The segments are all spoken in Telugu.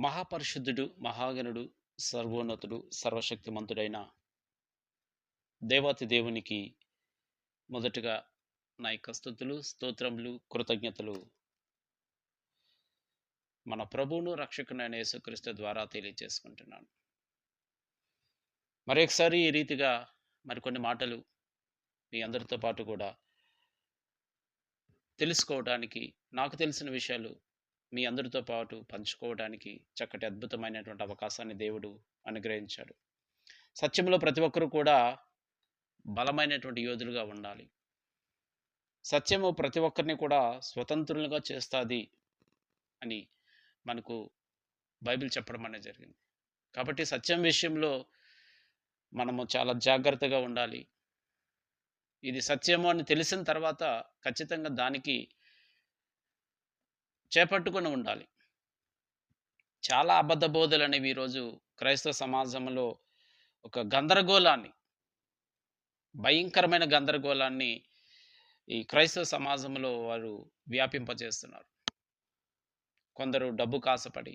మహాపరిశుద్ధుడు మహాగణుడు సర్వోన్నతుడు సర్వశక్తిమంతుడైన దేవాతి దేవునికి మొదటగా నా యొక్క స్థుతులు స్తోత్రములు కృతజ్ఞతలు. మన ప్రభువును రక్షకునైన యేసుక్రీస్తు ద్వారా తెలియజేసుకుంటున్నాను. మరొకసారి ఈ రీతిగా మరికొన్ని మాటలు మీ అందరితో పాటు కూడా తెలుసుకోవడానికి నాకు తెలిసిన విషయాలు మీ అందరితో పాటు పంచుకోవడానికి చక్కటి అద్భుతమైనటువంటి అవకాశాన్ని దేవుడు అనుగ్రహించాడు. సత్యంలో ప్రతి ఒక్కరూ కూడా బలమైనటువంటి యోధులుగా ఉండాలి. సత్యము ప్రతి ఒక్కరిని కూడా స్వతంత్రులుగా చేస్తుంది అని మనకు బైబిల్ చెప్పడం అనేది జరిగింది. కాబట్టి సత్యం విషయంలో మనము చాలా జాగ్రత్తగా ఉండాలి. ఇది సత్యము అని తెలిసిన తర్వాత ఖచ్చితంగా దానికి చేపట్టుకుని ఉండాలి. చాలా అబద్ధ బోధలు అనేవి ఈరోజు క్రైస్తవ సమాజంలో ఒక గందరగోళాన్ని భయంకరమైన గందరగోళాన్ని ఈ క్రైస్తవ సమాజంలో వారు వ్యాపింపజేస్తున్నారు. కొందరు డబ్బు కాసపడి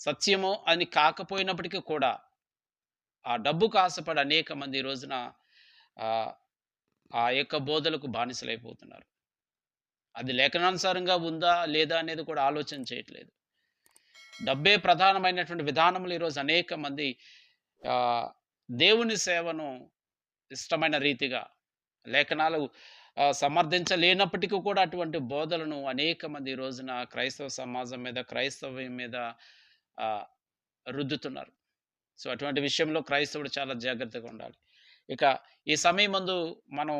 సత్యమో అని కాకపోయినప్పటికీ కూడా ఆ డబ్బు కాసపడి అనేక మంది రోజున ఆ యొక్క బోధలకు బానిసలైపోతున్నారు. అది లేఖనానుసారంగా ఉందా లేదా అనేది కూడా ఆలోచన చేయట్లేదు. డబ్బే ప్రధానమైనటువంటి విధానములు ఈరోజు అనేక మంది దేవుని సేవను ఇష్టమైన రీతిగా లేఖనాలు సమర్థించలేనప్పటికీ కూడా అటువంటి బోధలను అనేక మంది ఈ రోజున క్రైస్తవ సమాజం మీద క్రైస్తవం మీద రుద్దుతున్నారు. సో అటువంటి విషయంలో క్రైస్తవుడు చాలా జాగ్రత్తగా ఉండాలి. ఇక ఈ సమయం ముందు మనం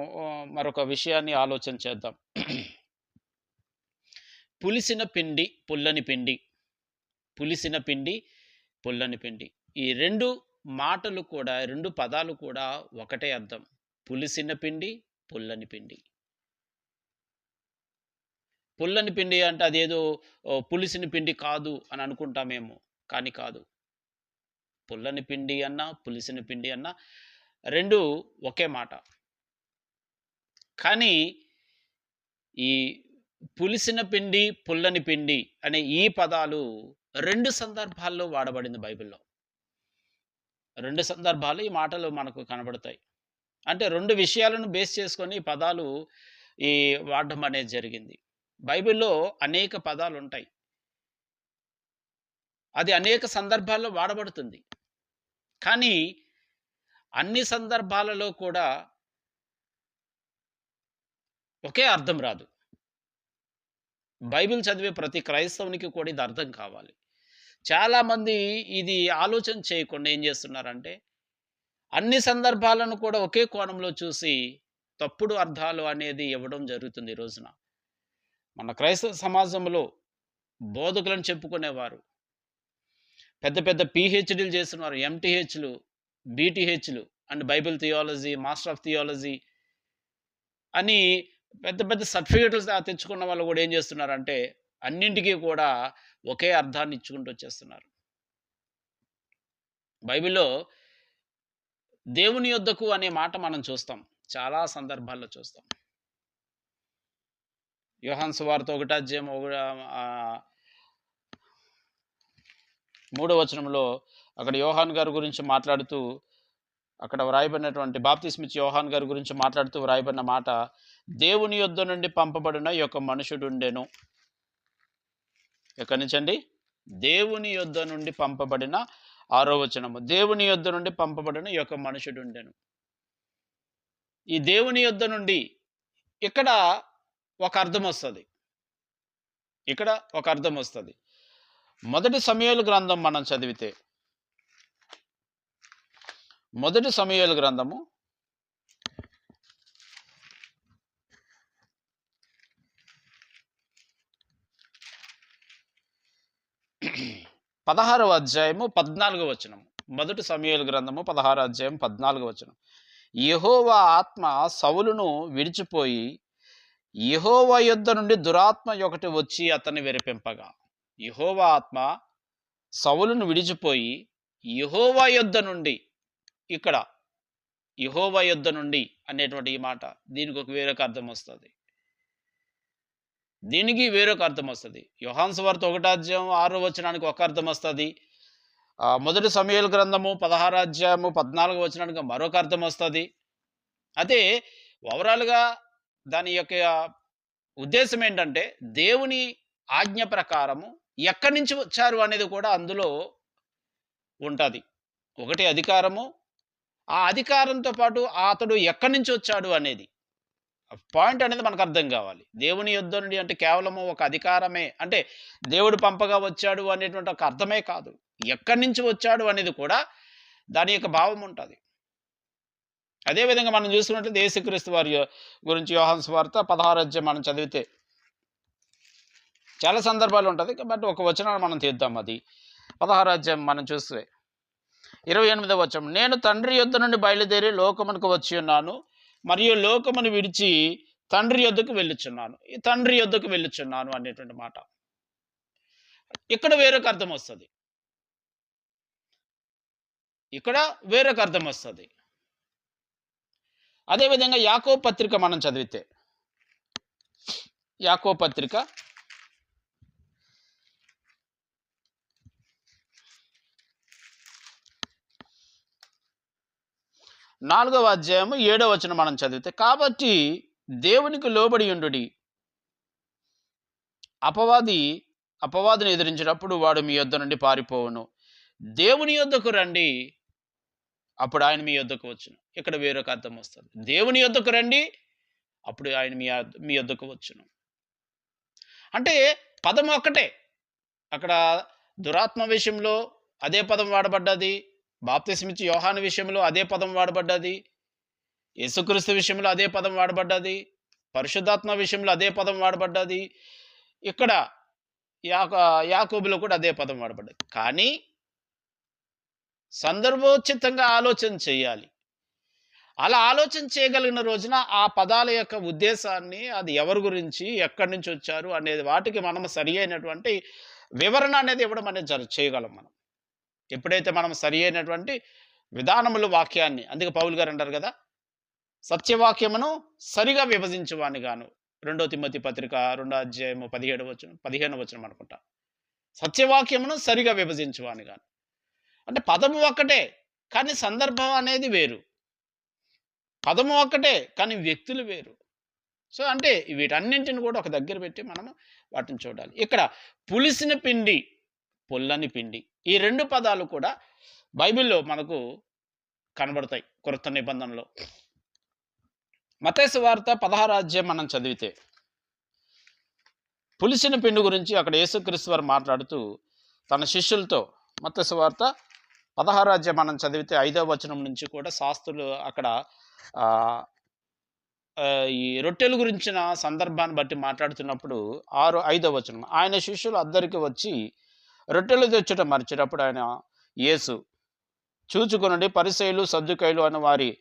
మరొక విషయాన్ని ఆలోచన చేద్దాం. పులిసిన పిండి పుల్లని పిండి. పులిసిన పిండి పుల్లని పిండి. ఈ రెండు మాటలు కూడా రెండు పదాలు కూడా ఒకటే అర్థం. పులిసిన పిండి పుల్లని పిండి. పుల్లని పిండి అంటే అదేదో పులిసిన పిండి కాదు అని అనుకుంటామేమో కానీ కాదు. పుల్లని పిండి అన్నా పులిసిన పిండి అన్నా రెండు ఒకే మాట. కానీ ఈ పులిసిన పిండి పుల్లని పిండి అనే ఈ పదాలు రెండు సందర్భాల్లో వాడబడింది బైబిల్లో. రెండు సందర్భాలు ఈ మాటలు మనకు కనబడతాయి. అంటే రెండు విషయాలను బేస్ చేసుకొని ఈ పదాలు ఈ వాడడం అనేది జరిగింది. బైబిల్లో అనేక పదాలు ఉంటాయి. అది అనేక సందర్భాల్లో వాడబడుతుంది. కానీ అన్ని సందర్భాలలో కూడా ఒకే అర్థం రాదు. బైబిల్ చదివే ప్రతి క్రైస్తవునికి కూడా ఇది అర్థం కావాలి. చాలామంది ఇది ఆలోచన చేయకుండా ఏం చేస్తున్నారంటే అన్ని సందర్భాలను కూడా ఒకే కోణంలో చూసి తప్పుడు అర్థాలు అనేది ఇవ్వడం జరుగుతుంది ఈ రోజున. మన క్రైస్తవ సమాజంలో బోధకులను చెప్పుకునేవారు. పెద్ద పెద్ద పిహెచ్డీలు చేస్తున్నారు ఎంటీహెచ్లు బీటీహెచ్లు and Bible theology master of theology అని పెద్ద పెద్ద సర్టిఫికెట్లు తెచ్చుకున్న వాళ్ళు కూడా ఏం చేస్తున్నారంటే అన్నింటికీ కూడా ఒకే అర్థాన్ని ఇచ్చుకుంటూ వచ్చేస్తున్నారు. బైబిల్లో దేవుని యొద్దకు అనే మాట మనం చూస్తాం. చాలా సందర్భాల్లో చూస్తాం. యోహాన్ సువార్త ఒకటి అధ్యాయం ఒక మూడో వచనంలో అక్కడ యోహాన్ గారి గురించి మాట్లాడుతూ అక్కడ వ్రాయబడినటువంటి బాప్తిస్మిచ్ యోహాన్ గారి గురించి మాట్లాడుతూ వ్రాయబడిన మాట దేవుని యొద్ద నుండి పంపబడిన యొక్క మనుషుడుండెను. ఎక్కడి నుంచండి? దేవుని యొద్ద నుండి పంపబడిన ఆరో వచనము. దేవుని యొద్ద నుండి పంపబడిన యొక్క మనుషుడుండెను. ఈ దేవుని యొద్ద నుండి ఇక్కడ ఒక అర్థం వస్తుంది. ఇక్కడ ఒక అర్థం వస్తుంది. మొదటి సమయాలు గ్రంథం మనం చదివితే మొదటి సమయాలు గ్రంథము పదహారవ అధ్యాయము పద్నాలుగవ వచనం. మొదటి సమయాల గ్రంథము పదహారు అధ్యాయం పద్నాలుగు వచనం. యహోవా ఆత్మ సౌలును విడిచిపోయి యహోవా యుద్ధ నుండి దురాత్మ ఒకటి వచ్చి అతన్ని విరపింపగా. యహోవా ఆత్మ సౌలును విడిచిపోయి యహోవా యుద్ధ నుండి ఇక్కడ యహోవా యుద్ధ నుండి అనేటువంటి ఈ మాట దీనికి ఒక వేరొక అర్థం వస్తుంది. దీనికి వేరొక అర్థం వస్తుంది. యోహాన్స్ వార్త ఒకటాధ్యాయం ఆరో వచనానికి ఒక అర్థం వస్తుంది. మొదటి సమయాల గ్రంథము పదహారు అధ్యాయము పద్నాలుగు వచనానికి మరొక అర్థం వస్తుంది. అయితే ఓవరాల్గా దాని యొక్క ఉద్దేశం ఏంటంటే దేవుని ఆజ్ఞ ప్రకారము ఎక్కడి నుంచి వచ్చారు అనేది కూడా అందులో ఉంటుంది. ఒకటి అధికారము ఆ అధికారంతో పాటు అతడు ఎక్కడి నుంచి వచ్చాడు అనేది. పాయింట్ అనేది మనకు అర్థం కావాలి. దేవుని యుద్ధ నుండి అంటే కేవలము ఒక అధికారమే అంటే దేవుడు పంపగా వచ్చాడు అనేటువంటి ఒక అర్థమే కాదు. ఎక్కడి నుంచి వచ్చాడు అనేది కూడా దాని యొక్క భావం ఉంటుంది. అదేవిధంగా మనం చూసుకున్నట్లయితే యేసుక్రీస్తు వారి గురించి యోహాన్ వార్త పదహారు మనం చదివితే చాలా సందర్భాలు ఉంటుంది. బట్ ఒక వచనాన్ని మనం తీద్దాం అది. పదహారు మనం చూస్తే ఇరవై ఎనిమిదవ వచనం. నేను తండ్రి యుద్ధం నుండి బయలుదేరి లోకమునకు వచ్చి ఉన్నాను. మరియు లోకమును విడిచి తండ్రి యొద్దకు వెళ్ళుచున్నాను. ఈ తండ్రి యొద్దకు వెళ్ళుచున్నాను అనేటువంటి మాట. ఇక్కడ వేరొక అర్థం వస్తుంది. ఇక్కడ వేరొక అర్థం వస్తుంది. అదేవిధంగా యాకో పత్రిక మనం చదివితే యాకో పత్రిక నాలుగవ అధ్యాయము ఏడవ వచనం మనం చదివితే కాబట్టి దేవునికి లోబడి ఉండుడి. అపవాది అపవాదిని ఎదిరించినప్పుడు వాడు మీ యొద్ద నుండి పారిపోవును. దేవుని యొద్దకు రండి అప్పుడు ఆయన మీ యొద్దకు వచ్చును. ఇక్కడ వేరొక అర్థం వస్తుంది. దేవుని యొద్దకు రండి అప్పుడు ఆయన మీ మీ యొద్దకు వచ్చును. అంటే పదం ఒక్కటే. అక్కడ దురాత్మ విషయంలో అదే పదం వాడబడ్డది. బాప్తిస్మిచ్చి యోహాను విషయంలో అదే పదం వాడబడ్డది. యేసుక్రీస్తు విషయంలో అదే పదం వాడబడ్డది. పరిశుద్ధాత్మ విషయంలో అదే పదం వాడబడ్డది. ఇక్కడ యాక యాకోబులో కూడా అదే పదం వాడబడ్డది. కానీ సందర్భోచితంగా ఆలోచన చేయాలి. అలా ఆలోచన చేయగలిగిన రోజున ఆ పదాల యొక్క ఉద్దేశాన్ని అది ఎవరి గురించి ఎక్కడి నుంచి వచ్చారు అనేది వాటికి మనం సరి అయినటువంటి వివరణ అనేది ఇవ్వడం అనేది జర చేయగలం మనం. ఎప్పుడైతే మనం సరి అయినటువంటి విధానములు వాక్యాన్ని అందుకే పౌలు గారు అంటారు కదా సత్యవాక్యమును సరిగా విభజించువాని గాను. రెండో తిమ్మతి పత్రిక రెండో అధ్యాయము పదిహేడు వచ్చిన పదిహేను వచ్చిన అనుకుంటా. సత్యవాక్యమును సరిగా విభజించువాని గాను. అంటే పదము ఒక్కటే కానీ సందర్భం అనేది వేరు. పదము ఒక్కటే కానీ వ్యక్తులు వేరు. సో అంటే వీటన్నింటిని కూడా ఒక దగ్గర పెట్టి మనము వాటిని చూడాలి. ఇక్కడ పులిసిన పిండి పొల్లని పిండి. ఈ రెండు పదాలు కూడా బైబిల్లో మనకు కనబడతాయి కొత్త నిబంధనలో. మతేసు వార్త పదహారు మనం చదివితే పులిసిన పిండి గురించి అక్కడ యేసుక్రీస్తు వారు మాట్లాడుతూ తన శిష్యులతో మతేసు వార్త పదహారు మనం చదివితే ఐదవ వచనం నుంచి కూడా శాస్త్రులు అక్కడ ఈ రొట్టెల గురించిన సందర్భాన్ని బట్టి మాట్లాడుతున్నప్పుడు ఆరు ఐదవ వచనం ఆయన శిష్యులు అద్దరికి వచ్చి రొట్టెలు తెచ్చుట మరిచినప్పుడు ఆయన యేసు చూచుకొనండి పరిసైలు సద్దుకైలు అన్న వారి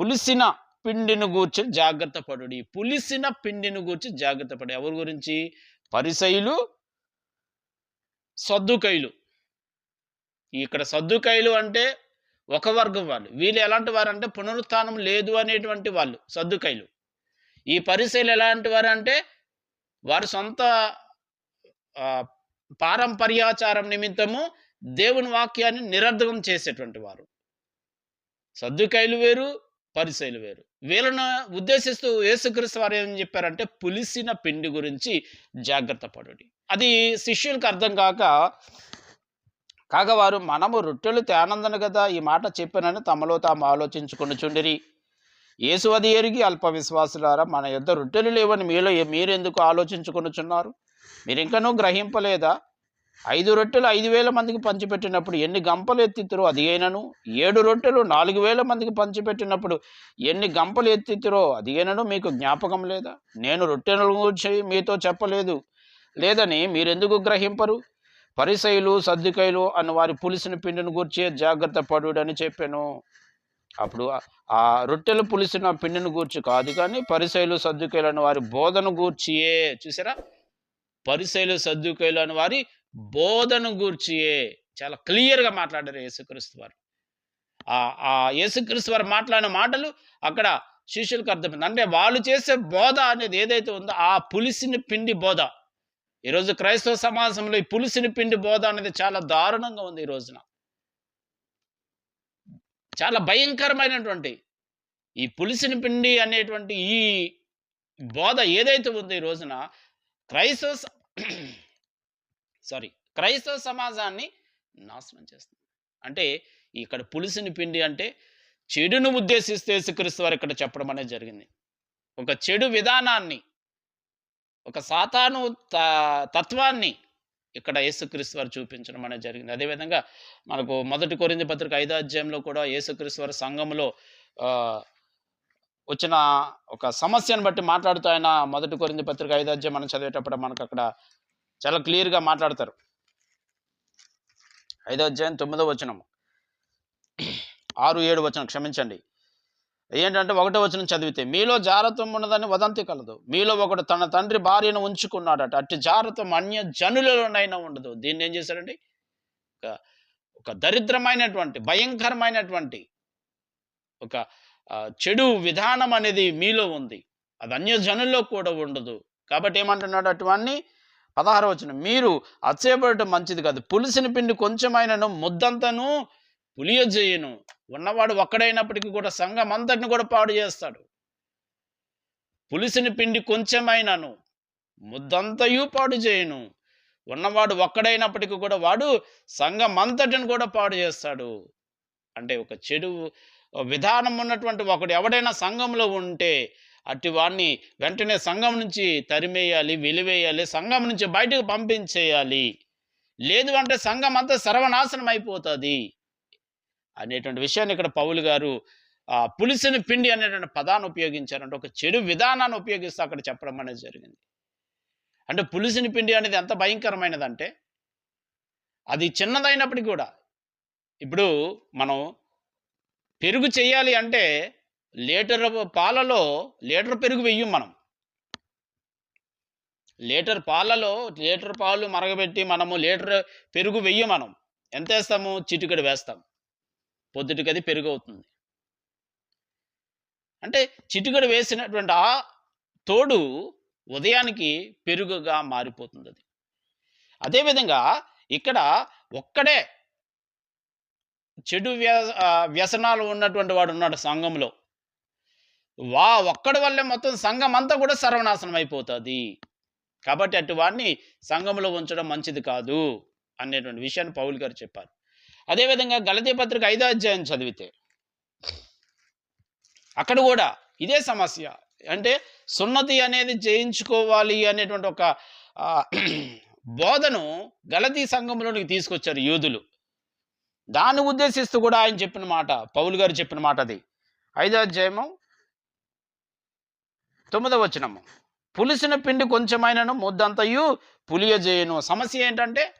పులిసిన పిండిని గూర్చి జాగ్రత్త పడు పులిసిన పిండిని గూర్చి జాగ్రత్త పడు. ఎవరి గురించి? పరిసైలు సద్దుకైలు ఇక్కడ సద్దుకైలు అంటే ఒక వర్గం వాళ్ళు. వీళ్ళు ఎలాంటి వారు అంటే పునరుత్థానం లేదు అనేటువంటి వాళ్ళు సద్దుకైలు ఈ పరిశైలు ఎలాంటి వారు అంటే వారి సొంత పారంపర్యాచారం నిమిత్తము దేవుని వాక్యాన్ని నిరర్ధకం చేసేటువంటి వారు. సర్దుకాయలు వేరు పరిశైలు వేరు. వీళ్ళను ఉద్దేశిస్తూ యేసుక్రీస్తు వారు ఏం చెప్పారంటే పులిసిన పిండి గురించి జాగ్రత్త పడుడి. అది శిష్యులకు అర్థం కాక కాగా వారు మనము రొట్టెలు తేనందను కదా ఈ మాట చెప్పానని తమలో తాము ఆలోచించుకుని చుండిరి. యేసు అది ఎరిగి అల్ప విశ్వాసులారా మన యొద్ద రొట్టెలు లేవని మీలో మీరెందుకు ఆలోచించుకొనుచున్నారు మీరు ఇంకనూ గ్రహింపలేదా? ఐదు రొట్టెలు ఐదు వేల మందికి పంచిపెట్టినప్పుడు ఎన్ని గంపలు ఎత్తితురో అది అయినను? ఏడు రొట్టెలు నాలుగు వేల మందికి పంచిపెట్టినప్పుడు ఎన్ని గంపలు ఎత్తితురో అది అయినను మీకు జ్ఞాపకం లేదా? నేను రొట్టెలను గురించి మీతో చెప్పలేదు. లేదని మీరెందుకు గ్రహింపరు? పరిసైలు సర్దుకైలు అన్న వారి పులిసిన పిండిని గూర్చే జాగ్రత్త పడుడని చెప్పాను. అప్పుడు ఆ- రొట్టెలు పులిసిన పిండిని గూర్చి కాదు కానీ పరిసైలు సర్దుకైలు అన్న వారి బోధన గూర్చియే. చూసారా పరిశైలు సర్దుకాయలు అని వారి బోధను గూర్చియే చాలా క్లియర్గా మాట్లాడారు యేసుక్రీస్తు వారు. ఆ యేసుక్రీస్తు వారు మాట్లాడిన మాటలు అక్కడ శిష్యులకు అర్థమైంది. అంటే వాళ్ళు చేసే బోధ అనేది ఏదైతే ఉందో ఆ పులిసిని పిండి బోధ. ఈరోజు క్రైస్తవ సమాజంలో ఈ పులిసిని పిండి బోధ అనేది చాలా దారుణంగా ఉంది ఈ రోజున. చాలా భయంకరమైనటువంటి ఈ పులిసిన పిండి అనేటువంటి ఈ బోధ ఏదైతే ఉందో ఈ రోజున క్రైస్తవ సారీ క్రైస్తవ సమాజాన్ని నాశనం చేస్తుంది. అంటే ఇక్కడ పులిసిని పిండి అంటే చెడును ఉద్దేశిస్తే యేసుక్రీస్తు వారు ఇక్కడ చెప్పడం అనేది జరిగింది. ఒక చెడు విధానాన్ని ఒక సాతాను తత్వాన్ని ఇక్కడ యేసుక్రీస్తు వారు చూపించడం అనేది జరిగింది. అదేవిధంగా మనకు మొదటి కొరింది పత్రిక ఐదో అధ్యాయంలో కూడా యేసుక్రీస్తు వారి సంఘంలో వచ్చిన ఒక సమస్యను బట్టి మాట్లాడుతూ ఆయన మొదటి కొరింది పత్రిక ఐదో అధ్యాయం మనం చదివేటప్పుడు మనకు అక్కడ చాలా క్లియర్గా మాట్లాడతారు. ఐదో అధ్యాయం తొమ్మిదో వచనం ఆరు ఏడు వచనం క్షమించండి. ఏంటంటే ఒకటో వచనం చదివితే మీలో జారత్వం ఉన్నదని వదంతి కలదు. మీలో ఒకడు తన తండ్రి భార్యను ఉంచుకున్నాడట. అట్టి జారత్వం అన్య జనులలోనైనా ఉండదు. దీన్ని ఏం చేశారండి? ఒక ఒక దరిద్రమైనటువంటి భయంకరమైనటువంటి ఒక చెడు విధానం అనేది మీలో ఉంది. అది అన్యజనుల్లో కూడా ఉండదు. కాబట్టి ఏమంటున్నాడు అటువన్నీ పదహారు వచ్చిన మీరు అచ్చేపడటం మంచిది కాదు. పులిసిన పిండి కొంచెమైనను ముద్దంతను పులియజేయను. ఉన్నవాడు ఒక్కడైనప్పటికీ కూడా సంఘం అంతటిని కూడా పాడు చేస్తాడు. పులిసిన పిండి కొంచెమైనను ముద్దంతయు పాడు చేయను. ఉన్నవాడు ఒక్కడైనప్పటికీ కూడా వాడు సంఘం అంతటిని కూడా పాడు చేస్తాడు. అంటే ఒక చెడు విధానం ఉన్నటువంటి ఒకడు ఎవడైనా సంఘంలో ఉంటే అట్టి వాడిని వెంటనే సంఘం నుంచి తరిమేయాలి వెలివేయాలి సంఘం నుంచి బయటకు పంపించేయాలి. లేదు అంటే సంఘం అంతా సర్వనాశనం అయిపోతుంది అనేటువంటి విషయాన్ని ఇక్కడ పౌలు గారు ఆ పులిసిన పిండి అనేటువంటి పదాన్ని ఉపయోగించారంటే ఒక చెడు విధానాన్ని ఉపయోగిస్తూ అక్కడ చెప్పడం అనేది జరిగింది. అంటే పులిసిన పిండి అనేది ఎంత భయంకరమైనదంటే అది చిన్నదైనప్పటికీ కూడా. ఇప్పుడు మనం పెరుగు చేయాలి అంటే లీటర్ పాలలో లీటర్ పెరుగు వెయ్యం మనం. లీటర్ పాలలో లీటర్ పాలు మరగబెట్టి మనము లీటర్ పెరుగు వెయ్యం మనం. ఎంత వేస్తాము? చిటికడు వేస్తాం. పొద్దుటికి అది పెరుగు అవుతుంది అంటే చిటికడు వేసినటువంటి ఆ తోడు ఉదయానికి పెరుగుగా మారిపోతుంది అది అదేవిధంగా ఇక్కడ ఒక్కడే చెడు వ్య వ్యసనాలు ఉన్నటువంటి వాడు ఉన్నాడు సంఘంలో వా ఒక్కడి వల్లే మొత్తం సంఘం అంతా కూడా సర్వనాశనం అయిపోతుంది. కాబట్టి అటు వాడిని సంఘంలో ఉంచడం మంచిది కాదు అనేటువంటి విషయాన్ని పౌల్ గారు చెప్పారు. అదేవిధంగా గలతీ పత్రిక ఐదో అధ్యాయం చదివితే అక్కడ కూడా ఇదే సమస్య. అంటే సున్నతి అనేది చేయించుకోవాలి అనేటువంటి ఒక బోధను గలతీ సంఘంలోనికి తీసుకొచ్చారు యూదులు. దాన్ని ఉద్దేశిస్తూ కూడా ఆయన చెప్పిన మాట పౌలు గారు చెప్పిన మాట అది. ఐదో అధ్యాయము తొమ్మిదవ వచనము. పులిసిన పిండి కొంచెమైనను ముద్దంతయు పులియజేయను. సమస్య ఏంటంటే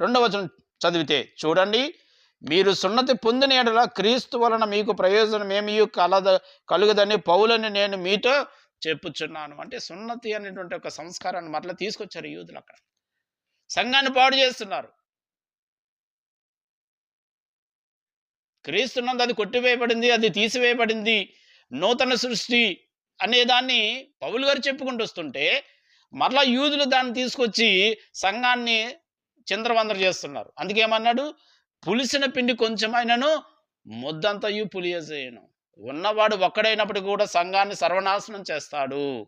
రెండవ వచనం చదివితే చూడండి మీరు సున్నతి పొందిన ఎడల క్రీస్తు వలన మీకు ప్రయోజనం ఏమీ కలద కలుగదని పౌలని నేను మీతో చెప్పుచున్నాను. అంటే సున్నతి అనేటువంటి ఒక సంస్కారాన్ని మరలా తీసుకొచ్చారు యూదులు అక్కడ. సంఘాన్ని పాడు చేస్తున్నారు. క్రీస్తునందు అది కొట్టివేయబడింది అది తీసివేయబడింది నూతన సృష్టి అనే దాన్ని పౌలు గారు చెప్పుకుంటూ వస్తుంటే మరలా యూదులు దాన్ని తీసుకొచ్చి సంఘాన్ని చింద్రవందర చేస్తున్నారు. అందుకేమన్నాడు పులిసిన పిండి కొంచెమైనను ముద్దంతయు పులియజేయను. ఉన్నవాడు ఒక్కడైనప్పటికీ కూడా సంఘాన్ని సర్వనాశనం చేస్తాడు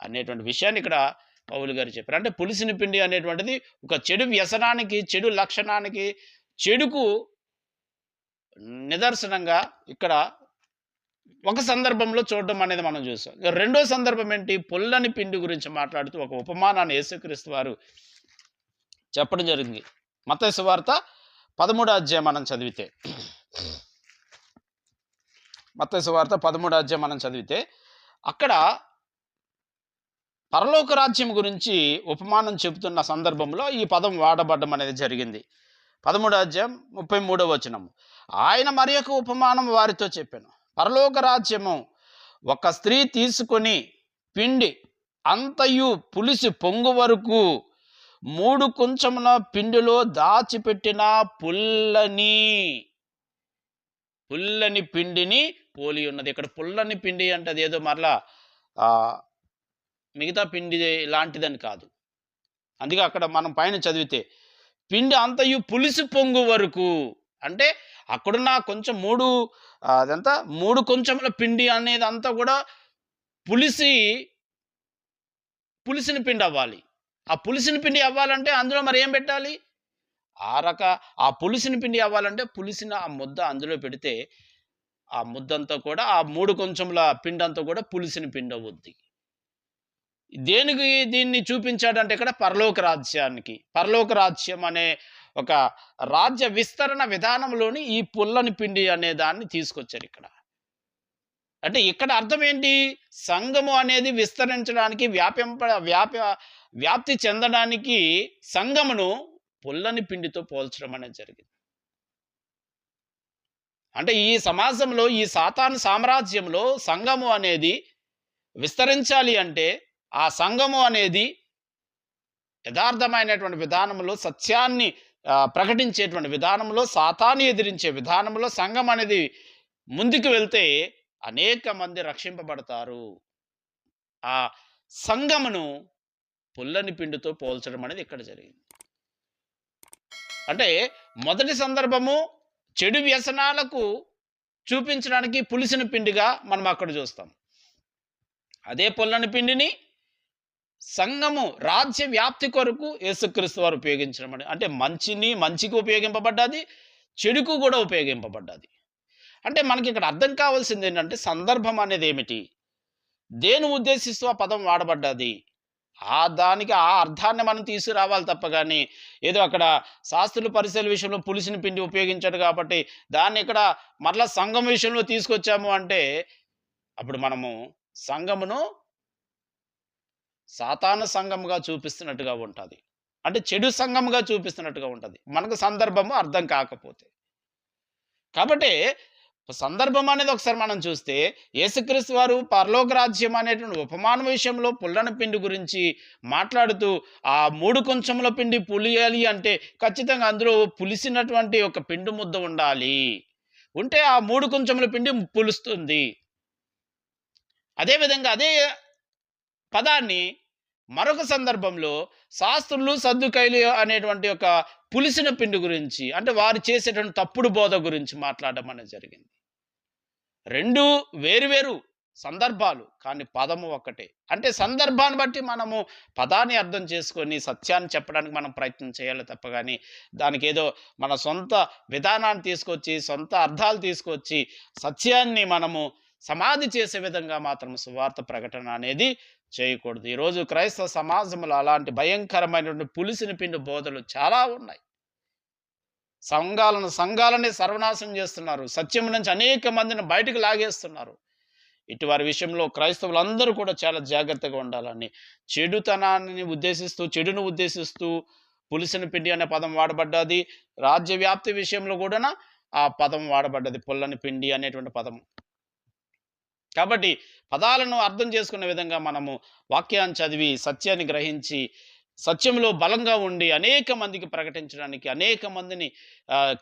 అనేటువంటి విషయాన్ని ఇక్కడ పౌలు గారు చెప్పారు. అంటే పులిసిన పిండి అనేటువంటిది ఒక చెడు వ్యసనానికి చెడు లక్షణానికి చెడుకు నిదర్శనంగా ఇక్కడ ఒక సందర్భంలో చూడడం అనేది మనం చూసాం. రెండో సందర్భం ఏంటి? పొల్లని పిండి గురించి మాట్లాడుతూ ఒక ఉపమానాన్ని యేసుక్రీస్తు వారు చెప్పడం జరిగింది. మతేసు వార్త పదమూడో అధ్యాయం మనం చదివితే. మతేసు వార్త పదమూడో అధ్యాయం మనం చదివితే అక్కడ పరలోక రాజ్యం గురించి ఉపమానం చెబుతున్న సందర్భంలో ఈ పదం వాడబడడం అనేది జరిగింది. పదమూడో అధ్యాయం ముప్పై మూడో వచనం ఆయన మరి యొక్క ఉపమానం వారితో చెప్పాను. పరలోక రాజ్యము ఒక స్త్రీ తీసుకొని పిండి అంతయు పులిసి పొంగు వరకు మూడు కొంచెమున పిండిలో దాచిపెట్టిన పుల్లని పుల్లని పిండిని పోలి ఉన్నది. ఇక్కడ పుల్లని పిండి అంటే ఏదో మరలా ఆ, మిగతా పిండి లాంటిదని కాదు. అందుకే అక్కడ మనం పైన చదివితే పిండి అంతయు పులిసి పొంగు వరకు అంటే అక్కడున్న కొంచెం మూడు అదంతా మూడు కొంచెముల పిండి అనేది అంతా కూడా పులిసి పులిసిన పిండి అవ్వాలి. ఆ పులిసిన పిండి అవ్వాలంటే అందులో మరి ఏం పెట్టాలి? ఆ రక ఆ పులిసిన పిండి అవ్వాలంటే పులిసిన ఆ ముద్ద అందులో పెడితే ఆ ముద్దంతా కూడా ఆ మూడు కొంచెంల పిండి అంతా కూడా పులిసిన పిండి అవుద్ది. దేనికి దీన్ని చూపించాడంటే ఇక్కడ పరలోక రాజ్యానికి పరలోక రాజ్యం అనే ఒక రాజ్య విస్తరణ విధానంలోని ఈ పుల్లని పిండి అనే దాన్ని తీసుకొచ్చారు ఇక్కడ. అంటే ఇక్కడ అర్థం ఏంటి? సంఘము అనేది విస్తరించడానికి వ్యాపింప వ్యాప వ్యాప్తి చెందడానికి సంఘమును పుల్లని పిండితో పోల్చడం అనేది జరిగింది. అంటే ఈ సమాజంలో ఈ సాతాను సామ్రాజ్యంలో సంఘము అనేది విస్తరించాలి అంటే ఆ సంఘము అనేది యథార్థమైనటువంటి విధానంలో సత్యాన్ని ప్రకటించేటువంటి విధానంలో సాతాన్ని ఎదిరించే విధానంలో సంఘం అనేది ముందుకు వెళ్తే అనేక మంది రక్షింపబడతారు. ఆ సంఘమును పుల్లని పిండితో పోల్చడం అనేది ఇక్కడ జరిగింది. అంటే మొదటి సందర్భము చెడు వ్యసనాలకు చూపించడానికి పులిసిన పిండిగా మనం అక్కడ చూస్తాం. అదే పుల్లని పిండిని సంఘము రాజ్య వ్యాప్తి కొరకు యేసుక్రీస్తు వారు ఉపయోగించడం అంటే మంచిని మంచికి ఉపయోగింపబడ్డది చెడుకు కూడా ఉపయోగింపబడ్డది. అంటే మనకి ఇక్కడ అర్థం కావాల్సింది ఏంటంటే సందర్భం అనేది ఏమిటి? దేని ఉద్దేశిస్తూ ఆ పదం వాడబడ్డది? ఆ దానికి ఆ అర్థాన్ని మనం తీసుకురావాలి తప్ప కానీ ఏదో అక్కడ శాస్త్రుల పరిశీల విషయంలో పులిసిన పిండి ఉపయోగించాడు కాబట్టి దాన్ని ఇక్కడ మరలా సంఘం విషయంలో తీసుకొచ్చాము అంటే అప్పుడు మనము సంఘమును సాతాన సంఘముగా చూపిస్తున్నట్టుగా ఉంటుంది. అంటే చెడు సంఘముగా చూపిస్తున్నట్టుగా ఉంటుంది. మనకు సందర్భము అర్థం కాకపోతే. కాబట్టి సందర్భం అనేది ఒకసారి మనం చూస్తే యేసుక్రీస్తు వారు పరలోక రాజ్యం అనేటువంటి ఉపమానం విషయంలో పుల్లని పిండి గురించి మాట్లాడుతూ ఆ మూడు కొంచెముల పిండి పులియాలి అంటే ఖచ్చితంగా అందులో పులిసినటువంటి ఒక పిండి ముద్ద ఉండాలి. ఉంటే ఆ మూడు కొంచెముల పిండి పులుస్తుంది. అదేవిధంగా అదే పదాన్ని మరొక సందర్భంలో శాస్త్రులు సర్దుకైలు అనేటువంటి ఒక పులిసిన పిండి గురించి అంటే వారు చేసేటువంటి తప్పుడు బోధ గురించి మాట్లాడడం అనేది జరిగింది. రెండు వేరువేరు సందర్భాలు కానీ పదము ఒక్కటే. అంటే సందర్భాన్ని బట్టి మనము పదాన్ని అర్థం చేసుకొని సత్యాన్ని చెప్పడానికి మనం ప్రయత్నం చేయాలి తప్ప కానీ దానికి ఏదో మన సొంత విధానాన్ని తీసుకొచ్చి సొంత అర్థాలు తీసుకొచ్చి సత్యాన్ని మనము సమాధి చేసే విధంగా మాత్రం సువార్త ప్రకటన అనేది చేయకూడదు. ఈరోజు క్రైస్తవ సమాజంలో అలాంటి భయంకరమైనటువంటి పులిసిన పిండి బోధలు చాలా ఉన్నాయి. సంఘాలను సంఘాలనే సర్వనాశనం చేస్తున్నారు. సత్యం నుంచి అనేక మందిని బయటకు లాగేస్తున్నారు. ఇటువారి విషయంలో క్రైస్తవులందరూ కూడా చాలా జాగ్రత్తగా ఉండాలని. చెడుతనాన్ని ఉద్దేశిస్తూ చెడును ఉద్దేశిస్తూ పులిసిన పిండి అనే పదం వాడబడ్డది. రాజ్య వ్యాప్తి విషయంలో కూడా ఆ పదం వాడబడ్డది. పుల్లని పిండి అనేటువంటి పదం. కాబట్టి పదాలను అర్థం చేసుకునే విధంగా మనము వాక్యాన్ని చదివి సత్యాన్ని గ్రహించి సత్యంలో బలంగా ఉండి అనేక మందికి ప్రకటించడానికి అనేక మందిని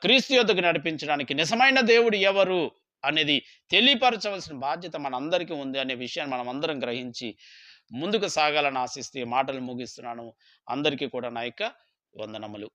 క్రీస్తు యొద్దకు నడిపించడానికి నిజమైన దేవుడు ఎవరు అనేది తెలియపరచవలసిన బాధ్యత మనందరికీ ఉంది అనే విషయాన్ని మనం అందరం గ్రహించి ముందుకు సాగాలని ఆశిస్తూ మాటలు ముగిస్తున్నాను. అందరికీ కూడా నా యొక్క వందనములు.